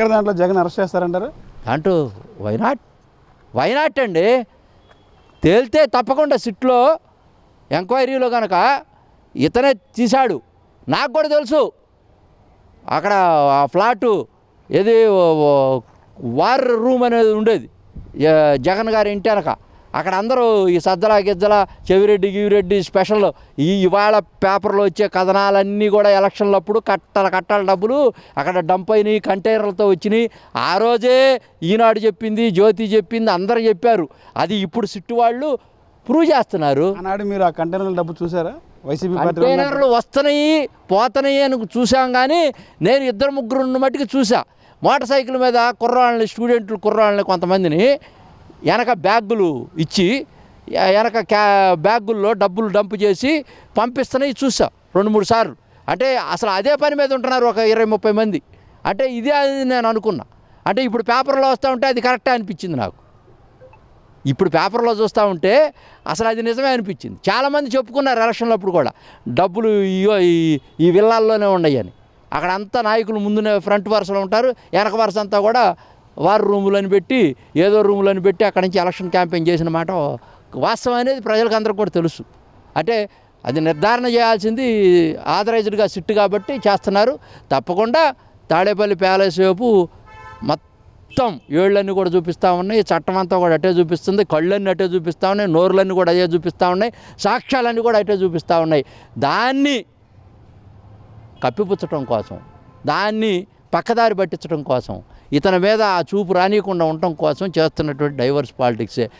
ఎక్కడ దాంట్లో జగన్ అరెస్ట్ చేస్తారంటారు? అంటూ వైనాట్ వైనాట్ అండి? తేలితే తప్పకుండా సిట్లో ఎంక్వైరీలో కనుక ఇతనే తీశాడు. నాకు కూడా తెలుసు. అక్కడ ఆ ఫ్లాటు ఏది ఓ- వార్ రూమ్ అనేది ఉండేది. జగన్ గారి ఇంటి వెనక. అక్కడ అందరూ ఈ సజ్జల గిజ్జల చెవిరెడ్డి గివిరెడ్డి స్పెషల్ ఈ ఇవాళ పేపర్లో వచ్చే కథనాలన్నీ కూడా ఎలక్షన్లప్పుడు కట్టల కట్టాల డబ్బులు అక్కడ డంప్ అయినాయి కంటైనర్లతో వచ్చినాయి. ఆ రోజే ఈనాడు చెప్పింది జ్యోతి చెప్పింది అందరూ చెప్పారు. అది ఇప్పుడు సిట్టు వాళ్ళు ప్రూవ్ చేస్తున్నారు. ఆనాడు మీరు ఆ కంటైనర్ డబ్బు చూసారా? వైసీపీ కంటైనర్లు వస్తున్నాయి పోతున్నాయి అని చూసాం కానీ నేను ఇద్దరు ముగ్గురు ఉన్న మట్టుకు చూసా మోటార్ సైకిల్ మీద కుర్రాళ్ళని స్టూడెంట్లు కుర్రాళ్ళని కొంతమందిని వెనక బ్యాగులు ఇచ్చి వెనక క్యా బ్యాగుల్లో డబ్బులు డంప్ చేసి పంపిస్తున్నాయి చూసా రెండు మూడు సార్లు. అంటే అసలు అదే పని మీద ఉంటున్నారు ఒక ఇరవై ముప్పై మంది. అంటే ఇదే అది నేను అనుకున్నా. అంటే ఇప్పుడు పేపర్లో వస్తూ ఉంటే అది కరెక్టే అనిపించింది నాకు. ఇప్పుడు పేపర్లో చూస్తూ ఉంటే అసలు అది నిజమే అనిపించింది. చాలామంది చెప్పుకున్నారు ఎలక్షన్లో అప్పుడు కూడా డబ్బులు ఇయ్యో ఈ ఈ విల్లాల్లోనే ఉన్నాయని. అక్కడ అంతా నాయకులు ముందునే ఫ్రంట్ వరుసలో ఉంటారు వెనక వరుస అంతా కూడా వారు రూములను పెట్టి ఏదో రూములని పెట్టి అక్కడి నుంచి ఎలక్షన్ క్యాంపెయిన్ చేసిన మాట వాస్తవం అనేది ప్రజలకు అందరూ కూడా తెలుసు. అంటే అది నిర్ధారణ చేయాల్సింది ఆథరైజ్డ్గా సిట్ కాబట్టి చేస్తున్నారు. తప్పకుండా తాడేపల్లి ప్యాలెస్ వైపు మొత్తం ఏళ్ళన్నీ కూడా చూపిస్తూ ఉన్నాయి. చట్టం అంతా కూడా అటే చూపిస్తుంది. కళ్ళన్నీ అటే చూపిస్తూ ఉన్నాయి. నోరులన్నీ కూడా అదే చూపిస్తూ ఉన్నాయి. సాక్ష్యాలన్నీ కూడా అటే చూపిస్తూ ఉన్నాయి. దాన్ని కప్పిపుచ్చటం కోసం దాన్ని పక్కదారి పట్టించడం కోసం ఇతని మీద ఆ చూపు రానియకుండా ఉండటం కోసం చేస్తున్నటువంటి డైవర్స్ పాలిటిక్సే.